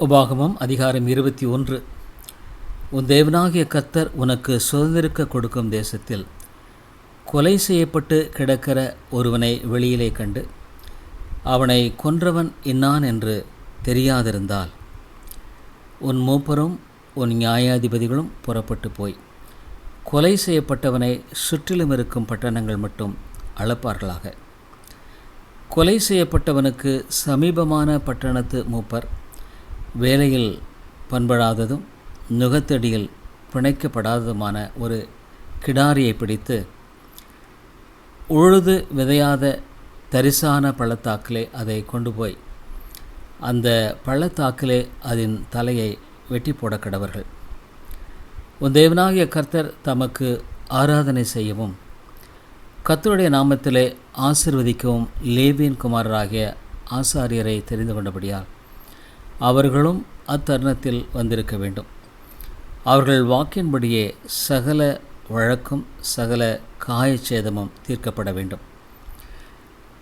உபாகமம் அதிகாரம் இருபத்தி ஒன்று. உன் தேவனாகிய கத்தர் உனக்கு சுதந்திரிக்க கொடுக்கும் தேசத்தில் கொலை செய்யப்பட்டு கிடக்கிற ஒருவனை வெளியிலே கண்டு அவனை கொன்றவன் இன்னான் என்று தெரியாதிருந்தால் உன் மூப்பரும் உன் நியாயாதிபதிகளும் புறப்பட்டு போய் கொலை செய்யப்பட்டவனை சுற்றிலும் இருக்கும் பட்டணங்கள் மட்டும் அளப்பார்களாக. கொலை செய்யப்பட்டவனுக்கு சமீபமான பட்டணத்து மூப்பர் வேலையில் பண்படாததும் நுகத்தடியில் பிணைக்கப்படாததுமான ஒரு கிடாரியை பிடித்து உழுது விதையாத தரிசான பள்ளத்தாக்கிலே அதை கொண்டு போய் அந்த பள்ளத்தாக்கிலே அதன் தலையை வெட்டி போட கடவர்கள். உன் தேவனாகிய கர்த்தர் தமக்கு ஆராதனை செய்யவும் கத்தருடைய நாமத்திலே ஆசிர்வதிக்கவும் லேவியன் குமாரராகிய ஆசாரியரை தெரிந்து கொண்டபடியால் அவர்களும் அத்தருணத்தில் வந்திருக்க வேண்டும். அவர்கள் வாக்கின்படியே சகல வழக்கும் சகல காயச்சேதமும் தீர்க்கப்பட வேண்டும்.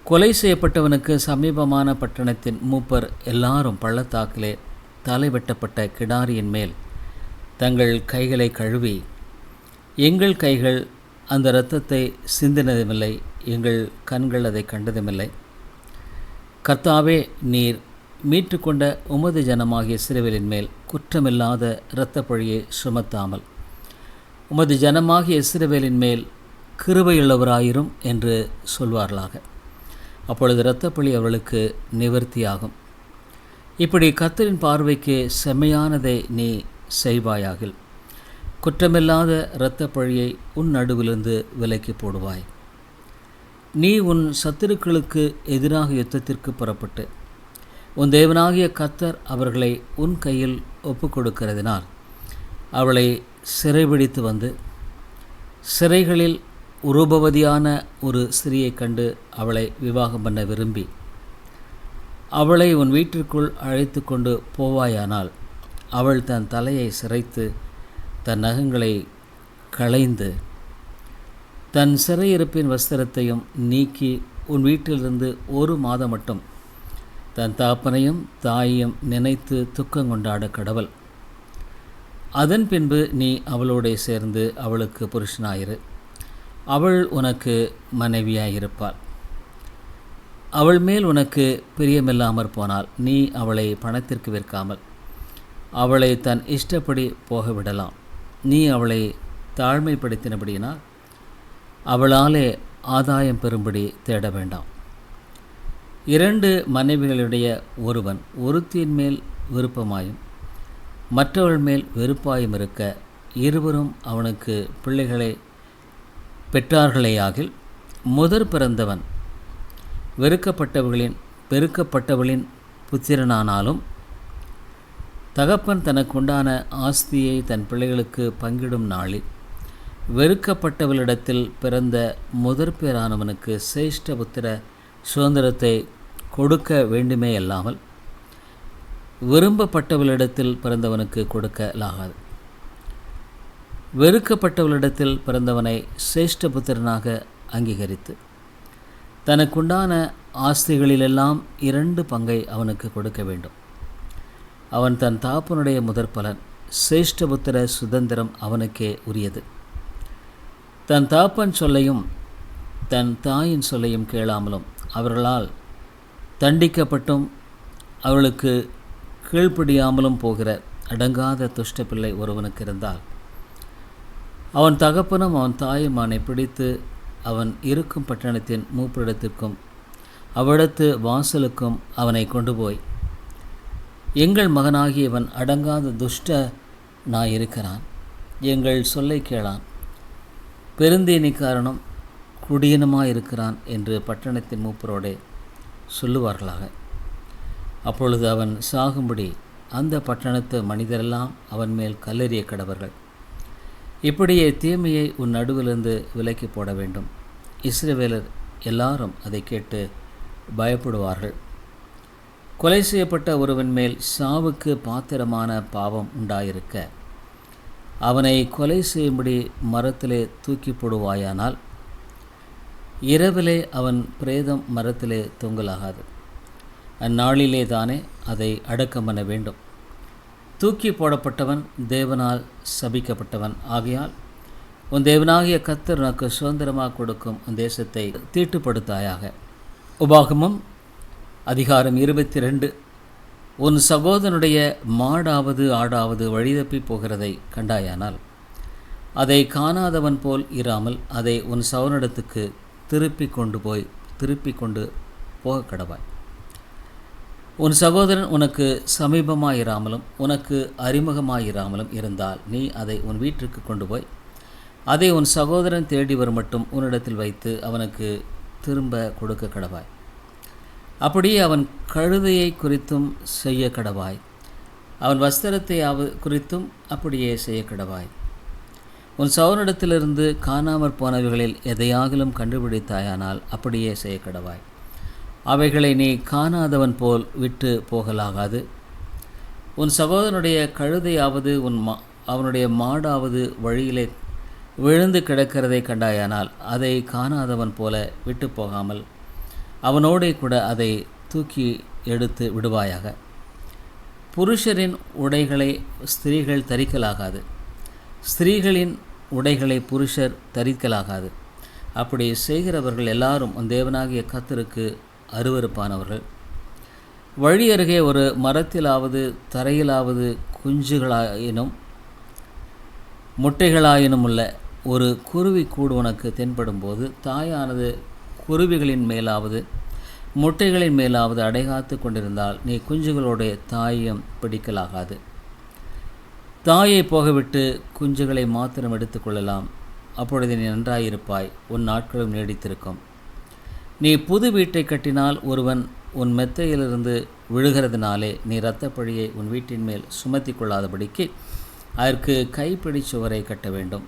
கொலை செய்யப்பட்டவனுக்கு சமீபமான பட்டணத்தின் மூப்பர் எல்லாரும் பள்ளத்தாக்கிலே தலை வெட்டப்பட்ட கிடாரியின் மேல் தங்கள் கைகளை கழுவி எங்கள் கைகள் அந்த இரத்தத்தை சிந்தினதுமில்லை எங்கள் கண்கள் அதை கண்டதுமில்லை. கர்த்தாவே நீர் மீட்டுக்கொண்ட உமது ஜனமாகிய சிறுவலின் மேல் குற்றமில்லாத இரத்த பழியை சுமத்தாமல். உமது ஜனமாகிய இஸ்ரவேலின் மேல் கிருபையுள்ளவராயிரும் என்று சொல்வார்களாக. அப்பொழுது இரத்தப்பழி அவர்களுக்கு நிவர்த்தியாகும். இப்படி கத்தரின் பார்வைக்கு செம்மையானதை நீ செய்வாயாகில். குற்றமில்லாத இரத்த பழியை உன் நடுவிலிருந்து விலக்கி போடுவாய். நீ உன் சத்துருக்களுக்கு எதிராக யுத்தத்திற்கு புறப்பட்டு உன் தேவனாகிய கத்தர் அவர்களை உன் கையில் ஒப்பு கொடுக்கிறதினால் அவளை சிறைபிடித்து வந்து சிறைகளில் உருபவதியான ஒரு ஸ்திரியை கண்டு அவளை விவாகம் பண்ண விரும்பி அவளை உன் வீட்டிற்குள் அழைத்து கொண்டு போவாயானால் அவள் தன் தலையை சிரைத்து தன் நகங்களை களைந்து தன் சிறையிருப்பின் வஸ்திரத்தையும் நீக்கி உன் வீட்டிலிருந்து ஒரு மாதம் மட்டும் தன் தாப்பனையும் தாயையும் நினைத்து துக்கம் கொண்டாட கடவுள். அதன் பின்பு நீ அவளோட சேர்ந்து அவளுக்கு புருஷனாயிரு. அவள் உனக்கு மனைவியாயிருப்பாள். அவள் மேல் உனக்கு பிரியமில்லாமற் போனால் நீ அவளை பணத்திற்கு விற்காமல். அவளை தன் இஷ்டப்படி போக விடலாம் நீ அவளை தாழ்மைப்படுத்தினபடியினால் அவளாலே ஆதாயம் பெறும்படி தேட வேண்டாம். இரண்டு மனைவிகளுடைய ஒருவன் ஒருத்தியின் மேல் விருப்பமாயும் மற்றவள் மேல் வெறுப்பாயும் இருக்க இருவரும் அவனுக்கு பிள்ளைகளை பெற்றார்களேயாகில் முதற் பிறந்தவன் வெறுக்கப்பட்டவர்களின் பெருக்கப்பட்டவளின் புத்திரனானாலும் தகப்பன் தனக்குண்டான ஆஸ்தியை தன் பிள்ளைகளுக்கு பங்கிடும் நாளில் வெறுக்கப்பட்டவளிடத்தில் பிறந்த முதற் பேரானவனுக்கு சிரேஷ்ட புத்திர சுதந்திரத்தை கொடுக்க வேண்டுமே அல்லாமல் விரும்பப்பட்டவளிடத்தில் பிறந்தவனுக்கு கொடுக்கலாகாது. வெறுக்கப்பட்டவளிடத்தில் பிறந்தவனை சிரேஷ்ட புத்திரனாக அங்கீகரித்து தனக்குண்டான ஆஸ்திகளிலெல்லாம் இரண்டு பங்கை அவனுக்கு கொடுக்க வேண்டும். அவன் தன் தாப்பனுடைய முதற் பலன் சிரேஷ்டபுத்திர சுதந்திரம் அவனுக்கே உரியது. தன் தாப்பன் சொல்லையும் தன் தாயின் சொல்லையும் கேளாமலும் அவர்களால் தண்டிக்கப்பட்டும் அவளுக்கு கீழ்ப்படியாமலும் போகிற அடங்காத துஷ்ட பிள்ளை ஒருவனுக்கு இருந்தால் அவன் தகப்பனும் அவன் தாயும் அவனை பிடித்து அவன் இருக்கும் பட்டணத்தின் மூப்பிடத்திற்கும் அவ்விடத்து வாசலுக்கும் அவனை கொண்டு போய் எங்கள் மகனாகியவன் அடங்காத துஷ்ட நான் இருக்கிறான் எங்கள் சொல்லை கேளான். பெருந்தீனி காரணம் இருக்கிறான் என்று பட்டணத்தின் மூப்பரோடே சொல்லுவார்களாக. அப்பொழுது அவன் சாகும்படி அந்த பட்டணத்து மனிதரெல்லாம் அவன் மேல் கல்லெறிய கடவர்கள். இப்படியே தீமையை உன் நடுவிலிருந்து விலக்கி போட வேண்டும். இஸ்ரவேலர் எல்லாரும் அதை கேட்டு பயப்படுவார்கள். கொலை செய்யப்பட்ட ஒருவன் மேல் சாவுக்கு பாத்திரமான பாவம் உண்டாயிருக்க அவனை கொலை செய்யும்படி மரத்திலே தூக்கி போடுவாயானால் இரவிலே அவன் பிரேதம் மரத்திலே தொங்கலாகாது. அந்நாளிலே தானே அதை அடக்கம் பண்ண வேண்டும். தூக்கி போடப்பட்டவன் தேவனால் சபிக்கப்பட்டவன். ஆகையால் உன் தேவனாகிய கத்தர் உனக்கு சுதந்திரமாக கொடுக்கும் உன் தேசத்தை தீட்டுப்படுத்தாயாக. உபாகமம் அதிகாரம் இருபத்தி ரெண்டு உன் சகோதரனுடைய மாடாவது ஆடாவது வழிதப்பி போகிறதை கண்டாயானால் அதை காணாதவன் போல் இராமல் அதை உன் சவனிடத்துக்கு திருப்பி கொண்டு போய் திருப்பி கொண்டு போக கடவாய். உன் சகோதரன் உனக்கு சமீபமாயிராமலும் உனக்கு அறிமுகமாயிராமலும் இருந்தால் நீ அதை உன் வீட்டிற்கு கொண்டு போய் அதை உன் சகோதரன் தேடி வரும் மட்டும் உன்னிடத்தில் வைத்து அவனுக்கு திரும்ப கொடுக்க கடவாய். அப்படியே அவன் கழுதையை குறித்தும் செய்ய கடவாய். அவன் வஸ்திரத்தை அவ குறித்தும் அப்படியே செய்ய கடவாய். உன் சௌரிடத்திலிருந்து காணாமற் போனவைகளில் எதையாகிலும் கண்டுபிடித்தாயானால் அப்படியே செய்ய கடவாய். அவைகளை நீ காணாதவன் போல் விட்டு போகலாகாது. உன் சகோதரனுடைய கழுதையாவது உன் மா அவனுடைய மாடாவது வழியிலே விழுந்து கிடக்கிறதை கண்டாயானால் அதை காணாதவன் போல விட்டு போகாமல் அவனோடே கூட அதை தூக்கி எடுத்து விடுவாயாக. புருஷரின் உடைகளை ஸ்திரீகள் தரிக்கலாகாது. ஸ்திரீகளின் உடைகளை புருஷர் தரிக்கலாகாது. அப்படி செய்கிறவர்கள் எல்லாரும் அந்த தேவனாகிய கத்தருக்கு அருவருப்பானவர்கள். வழி அருகே ஒரு மரத்திலாவது தரையிலாவது குஞ்சுகளாயினும் முட்டைகளாயினும் உள்ள ஒரு குருவி கூடு உனக்கு தென்படும்போது தாயானது குருவிகளின் மேலாவது முட்டைகளின் மேலாவது அடைகாத்து கொண்டிருந்தால் நீ குஞ்சுகளுடைய தாயம் பிடிக்கலாகாது. தாயை போகவிட்டு குஞ்சுகளை மாத்திரம் எடுத்துக்கொள்ளலாம் அப்பொழுது நீ நன்றாயிருப்பாய். உன் நாட்களும் நீடித்திருக்கும். நீ புது வீட்டை கட்டினால் ஒருவன் உன் மெத்தையிலிருந்து விழுகிறதுனாலே நீ இரத்தப்பழியை உன் வீட்டின் மேல் சுமத்தி கொள்ளாதபடிக்கு அதற்கு கைப்பிடி சுவரை கட்ட வேண்டும்.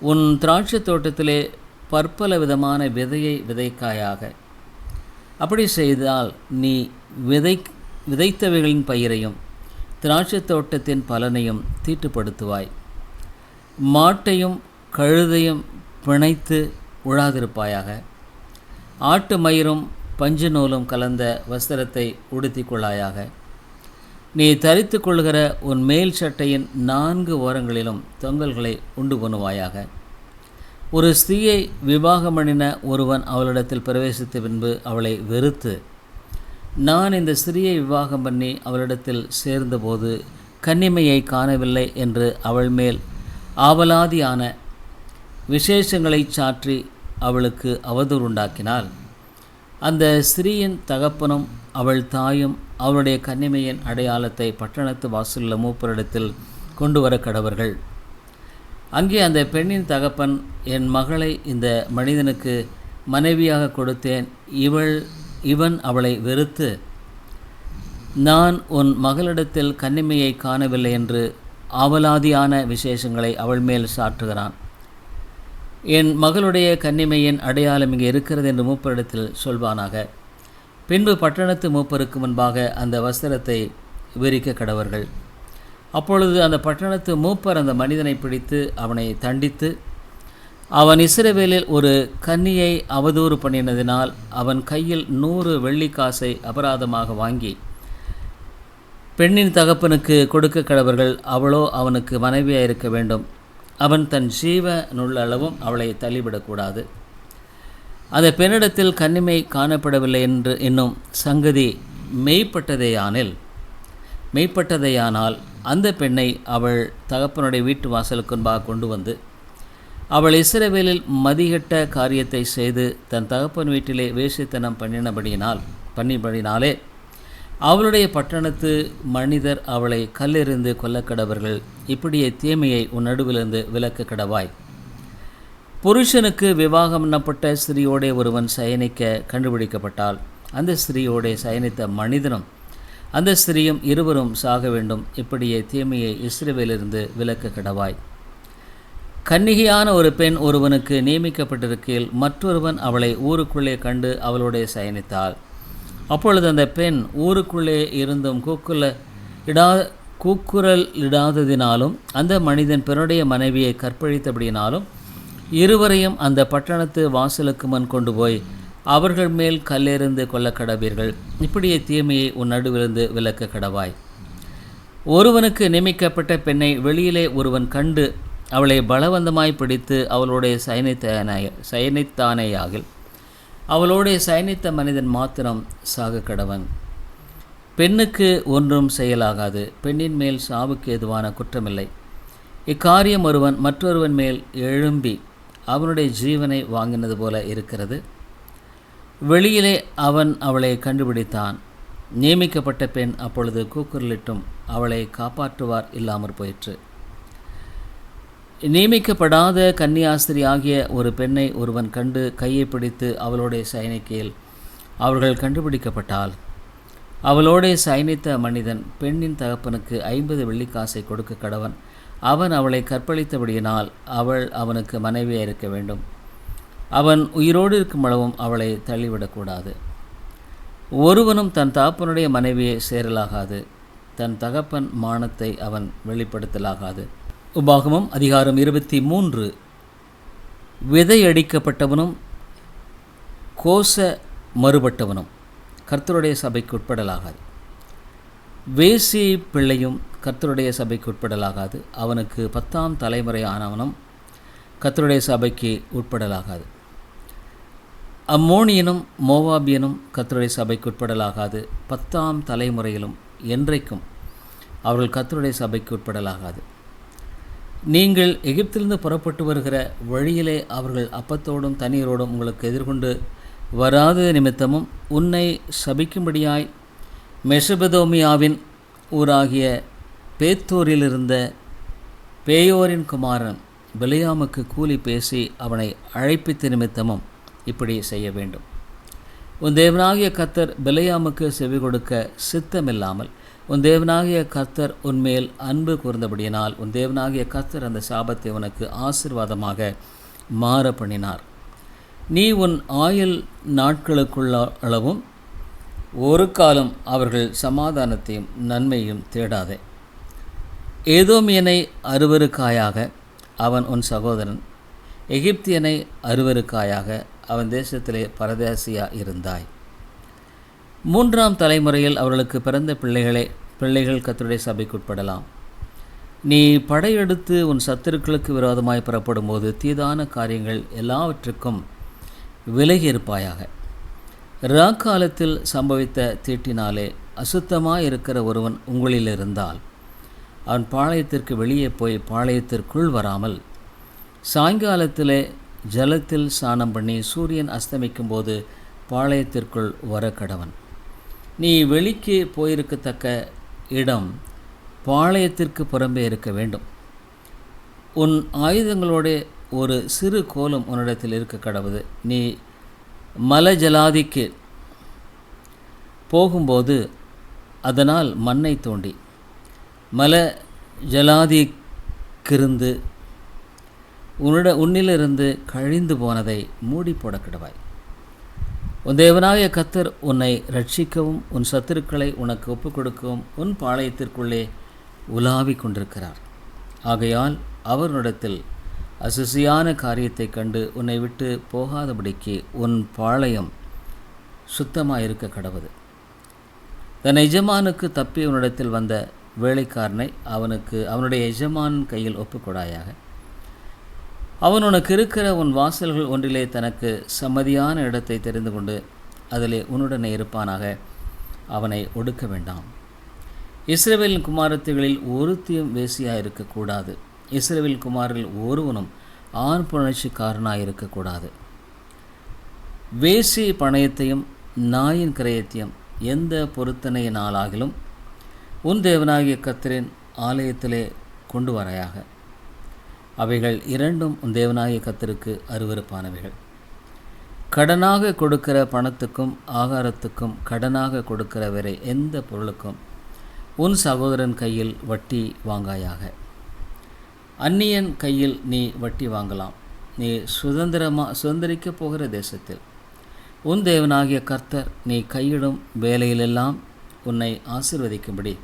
உன் திராட்சை தோட்டத்திலே பற்பல விதமான விதையை விதைக்காயாக. அப்படி செய்தால் நீ விதை விதைத்தவைகளின் பயிரையும் திராட்சை தோட்டத்தின் பலனையும் தீட்டுப்படுத்துவாய். மாட்டையும் கழுதையும் பிணைத்து உழாதிருப்பாயாக. ஆட்டு மயிரும் பஞ்சு நூலும் கலந்த வஸ்திரத்தை உடுத்திக் கொள்ளாயாக நீ தரித்து கொள்கிற உன் மேல் சட்டையின் நான்கு ஓரங்களிலும் தொங்கல்களை உண்டு பண்ணுவாயாக. ஒரு ஸ்திரீயை விவாகம் பண்ணின ஒருவன் அவளிடத்தில் பிரவேசித்த பின்பு அவளை வெறுத்து நான் இந்த ஸ்திரீயை விவாகம் பண்ணி அவளிடத்தில் சேர்ந்தபோது கன்னிமையை காணவில்லை என்று அவள் மேல் ஆவலாதியான விசேஷங்களை சாற்றி அவளுக்கு அவதூறு உண்டாக்கினாள். அந்த ஸ்திரீயின் தகப்பனும் அவள் தாயும் அவளுடைய கன்னிமையின் அடையாளத்தை பட்டணத்து வாசலுள்ள மூப்பரிடத்தில் கொண்டு வர கடவர்கள். அங்கே அந்த பெண்ணின் தகப்பன் என் மகளை இந்த மனிதனுக்கு மனைவியாக கொடுத்தேன். இவள் இவன் அவளை வெறுத்து நான் உன் மகளிடத்தில் கன்னிமையை காணவில்லை என்று ஆவலாதியான விசேஷங்களை அவள் மேல் சாற்றுகிறான். என் மகளுடைய கன்னிமையின் அடையாளம் இங்கே இருக்கிறது என்று மூப்பரிடத்தில் சொல்வானாக. பின்பு பட்டணத்து மூப்பருக்கு முன்பாக அந்த வஸ்திரத்தை விரிக்க கடவர்கள். அப்பொழுது அந்த பட்டணத்து மூப்பர் அந்த மனிதனை பிடித்து அவனை தண்டித்து அவன் இஸ்ரவேலில் ஒரு கன்னியை அவதூறு பண்ணினதினால் அவன் கையில் நூறு வெள்ளிக்காசை அபராதமாக வாங்கி பெண்ணின் தகப்பனுக்கு கொடுக்க கடவர்கள் அவளோ அவனுக்கு மனைவியாக இருக்க வேண்டும். அவன் தன் ஜீவ நுள்ளளவும் அவளை தள்ளிவிடக்கூடாது. அந்த பெண்ணிடத்தில் கன்னிமை காணப்படவில்லை என்று என்னும் சங்கதி மெய்ப்பட்டதேயானில் மெய்ப்பட்டதேயானால் அந்த பெண்ணை அவள் தகப்பனுடைய வீட்டு வாசலுக்கு முன்பாக கொண்டு வந்து அவள் இஸ்ரவேலில் மதிகட்ட காரியத்தை செய்து தன் தகப்பன் வீட்டிலே வேசித்தனம் பண்ணினபடியினால் பண்ணிபடினாலே அவளுடைய பட்டணத்து மனிதர் அவளை கல்லெறிந்து கொல்லக்கடவர்கள். இப்படியே தீமையை உன் நடுவிலிருந்து விலக்க கடவாய். புருஷனுக்கு விவாகம் எண்ணப்பட்ட ஸ்திரீயோடே ஒருவன் சயனிக்க கண்டுபிடிக்கப்பட்டால் அந்த ஸ்திரீயோடே சயனித்த மனிதனும் அந்த ஸ்திரீயும் இருவரும் சாக வேண்டும். இப்படியே தீமையை இஸ்ரவேலிருந்து விலக்க கடவாய். கன்னிகையான ஒரு பெண் ஒருவனுக்கு நியமிக்கப்பட்டிருக்கையில் மற்றொருவன் அவளை ஊருக்குள்ளே கண்டு அவளுடைய சயனித்தாள். அப்பொழுது அந்த பெண் ஊருக்குள்ளே இருந்தும் கூக்குல இடா கூக்குரல் இடாததினாலும் அந்த மனிதன் பிறனுடைய மனைவியை கற்பழித்தபடியினாலும் இருவரையும் அந்த பட்டணத்து வாசலுக்கு முன் கொண்டு போய் அவர்கள் மேல் கல்லெறிந்து கொள்ள கடவீர்கள். இப்படியே தீமையை உன் நடுவிலிருந்து விலக்க கடவாய். ஒருவனுக்கு நியமிக்கப்பட்ட பெண்ணை வெளியிலே ஒருவன் கண்டு அவளை பலவந்தமாய் பிடித்து அவளுடைய சயனித்தானே சயனித்தானேயாகில். அவளோடைய சயனித்த மனிதன் மாத்திரம் சாக கடவன் பெண்ணுக்கு ஒன்றும் செயலாகாது. பெண்ணின் மேல் சாவுக்கு எதுவான குற்றமில்லை. இக்காரியம் ஒருவன் மற்றொருவன் மேல் எழும்பி அவனுடைய ஜீவனை வாங்கினது போல இருக்கிறது. வெளியிலே அவன் அவளை கண்டுபிடித்தான். நியமிக்கப்பட்ட பெண் அப்பொழுது கூக்குரலிட்டும் அவளை காப்பாற்றுவார் இல்லாமற் போயிற்று. நியமிக்கப்படாத கன்னியாஸ்திரி ஆகிய ஒரு பெண்ணை ஒருவன் கண்டு கையை பிடித்து அவளுடைய சயனிக்கையில் அவர்கள் கண்டுபிடிக்கப்பட்டால். அவளோடே சயனித்த மனிதன் பெண்ணின் தகப்பனுக்கு ஐம்பது வெள்ளிக்காசை கொடுக்க கடவன். அவன் அவளை கற்பழித்தபடியினால் அவள் அவனுக்கு மனைவியாக இருக்க வேண்டும். அவன் உயிரோடு இருக்கும் அளவும் அவளை தள்ளிவிடக்கூடாது ஒருவனும் தன் தகப்பனுடைய மனைவியை சேரலாகாது. தன் தகப்பன் மானத்தை அவன் வெளிப்படுத்தலாகாது. உபாகமம் அதிகாரம் இருபத்தி மூன்று. விதையடிக்கப்பட்டவனும் கோச மறுபட்டவனும். கர்த்தருடைய சபைக்கு உட்படலாகாது. வேசி பிள்ளையும் கர்த்தருடைய சபைக்கு உட்படலாகாது. அவனுக்கு பத்தாம் தலைமுறை ஆனவனும் கர்த்தருடைய சபைக்கு உட்படலாகாது. அம்மோனியனும் மோவாபியனும் கர்த்தருடைய சபைக்கு உட்படலாகாது. பத்தாம் தலைமுறையிலும் என்றைக்கும் அவர்கள் கர்த்தருடைய சபைக்கு உட்படலாகாது. நீங்கள் எகிப்திலிருந்து புறப்பட்டு வருகிற வழியிலே அவர்கள் அப்பத்தோடும் தண்ணீரோடும் உங்களுக்கு எதிர்கொண்டு வராத நிமித்தமும் உன்னை சபிக்கும்படியாய் மெசபதோமியாவின் ஊராகிய பேத்தூரிலிருந்த பேயோரின் குமாரன் பிலியாமுக்கு கூலி பேசி அவனை அழைப்பித்த நிமித்தமும் இப்படி செய்ய வேண்டும். உன் தேவனாகிய கத்தர் பிலையாமுக்கு செவி கொடுக்க சித்தமில்லாமல் உன் தேவனாகிய கர்த்தர் உன்மேல் அன்பு கூர்ந்தபடியினால் உன் தேவனாகிய கர்த்தர் அந்த சாபத்தை உனக்கு ஆசிர்வாதமாக மாற பண்ணினார் நீ உன் ஆயுள் நாட்களுக்குள்ள அளவும் ஒரு காலம் அவர்கள் சமாதானத்தையும் நன்மையும் தேடாதே. ஏதோமியனை அருவருக்காயாக அவன் உன் சகோதரன் எகிப்தியனை அருவருக்காயாக அவன் தேசத்திலே பரதேசியாக இருந்தாய். மூன்றாம் தலைமுறையில் அவர்களுக்கு பிறந்த பிள்ளைகளை பிள்ளைகள் கத்தருடைய சபைக்குட்படலாம் நீ படையெடுத்து உன் சத்துருக்களுக்கு விரோதமாய் புறப்படும் போது தீதான காரியங்கள் எல்லாவற்றுக்கும் விலகி இருப்பாயாக ராக்காலத்தில் சம்பவித்த தீட்டினாலே அசுத்தமாக இருக்கிற ஒருவன் உங்களில் இருந்தால் அவன் பாளையத்திற்கு வெளியே போய் பாளையத்திற்குள் வராமல் சாயங்காலத்திலே ஜலத்தில் சாணம் பண்ணி சூரியன் அஸ்தமிக்கும் போது பாளையத்திற்குள் வர கடவன் நீ வெளிக்கு போயிருக்கத்தக்க இடம் பாளையத்திற்கு புறம்பே இருக்க வேண்டும். உன் ஆயுதங்களோட ஒரு சிறு கோலம் உன்னிடத்தில் இருக்க கடவுது. நீ மலஜலாதிக்கு போகும்போது அதனால் மண்ணை தோண்டி மல ஜலாதிக்கிருந்து உன்னிட உன்னிலிருந்து கழிந்து போனதை மூடி போட கிடவாய். உன் தேவனாய கத்தர் உன்னை ரட்சிக்கவும் உன் சத்துருக்களை உனக்கு ஒப்புக் கொடுக்கவும் உன் பாளையத்திற்குள்ளே உலாவிக் கொண்டிருக்கிறார். ஆகையால் அவரிடத்தில் அசுசியான காரியத்தை கண்டு உன்னை விட்டு போகாதபடிக்கு உன் பாளையம் சுத்தமாக இருக்க கடவுது. தன் எஜமானுக்கு தப்பி உன்னிடத்தில் வந்த வேலைக்காரனை அவனுக்கு அவனுடைய எஜமான் கையில் ஒப்புக்கொடாயாக. அவன் உனக்கு இருக்கிற உன் வாசல்கள் ஒன்றிலே தனக்கு சம்மதியான இடத்தை தெரிந்து கொண்டு அதிலே உன்னுடனே இருப்பானாக. அவனை ஒடுக்க வேண்டாம். இஸ்ரேவேலின் குமாரத்துகளில் ஒருத்தியும் வேசியாக இருக்கக்கூடாது இஸ்ரேவேல் குமாரில் ஒருவனும் ஆண் புணர்ச்சிக்காரனாக இருக்கக்கூடாது வேசி பணயத்தையும் நாயின் கிரயத்தையும் எந்த பொருத்தனையினாலாகிலும் உன் தேவனாகிய கத்திரின் ஆலயத்திலே கொண்டு வரையாக. அவைகள் இரண்டும் உன் தேவனாகிய கத்தருக்கு அருவருப்பானவைகள். கடனாக கொடுக்கிற பணத்துக்கும் ஆகாரத்துக்கும் கடனாக கொடுக்கிற வேறு எந்த பொருளுக்கும் உன் சகோதரன் கையில் வட்டி வாங்காயாக. அந்நியன் கையில் நீ வட்டி வாங்கலாம். நீ சுதந்திரமாக சுதந்திரிக்கப் போகிற தேசத்தில். உன் தேவனாகிய கர்த்தர் நீ கையிடும் வேலையிலெல்லாம் உன்னை ஆசிர்வதிக்கும்படி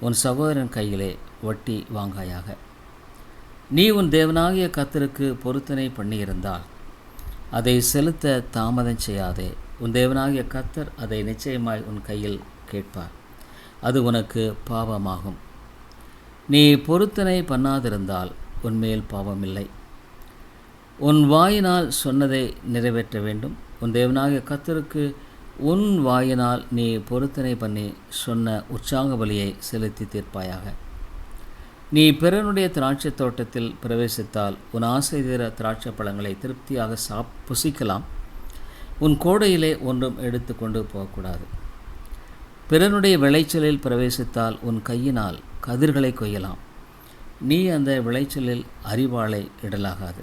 உன் சகோதரன் கையிலே வட்டி வாங்காயாக. நீ உன் தேவனாகிய கத்தருக்கு பொருத்தனை பண்ணியிருந்தால் அதை செலுத்த தாமதம் செய்யாதே. உன் தேவனாகிய கத்தர் அதை நிச்சயமாய் உன் கையில் கேட்பார். அது உனக்கு பாவமாகும். நீ பொருத்தனை பண்ணாதிருந்தால் உன்மேல் பாவமில்லை. உன் வாயினால் சொன்னதை நிறைவேற்ற வேண்டும். உன் தேவனாகிய கத்தருக்கு உன் வாயினால் நீ பொருத்தனை பண்ணி சொன்ன உற்சாக பலியை செலுத்தி தீர்ப்பாயாக. நீ பிறனுடைய திராட்சை தோட்டத்தில் பிரவேசித்தால் உன் ஆசை திராட்சை பழங்களை திருப்தியாக சாப் புசிக்கலாம். உன் கோடையிலே ஒன்றும் எடுத்து கொண்டு போகக்கூடாது. பிறனுடைய விளைச்சலில் பிரவேசித்தால் உன் கையினால் கதிர்களை கொய்யலாம். நீ அந்த விளைச்சலில் அறிவாளை இடலாகாது.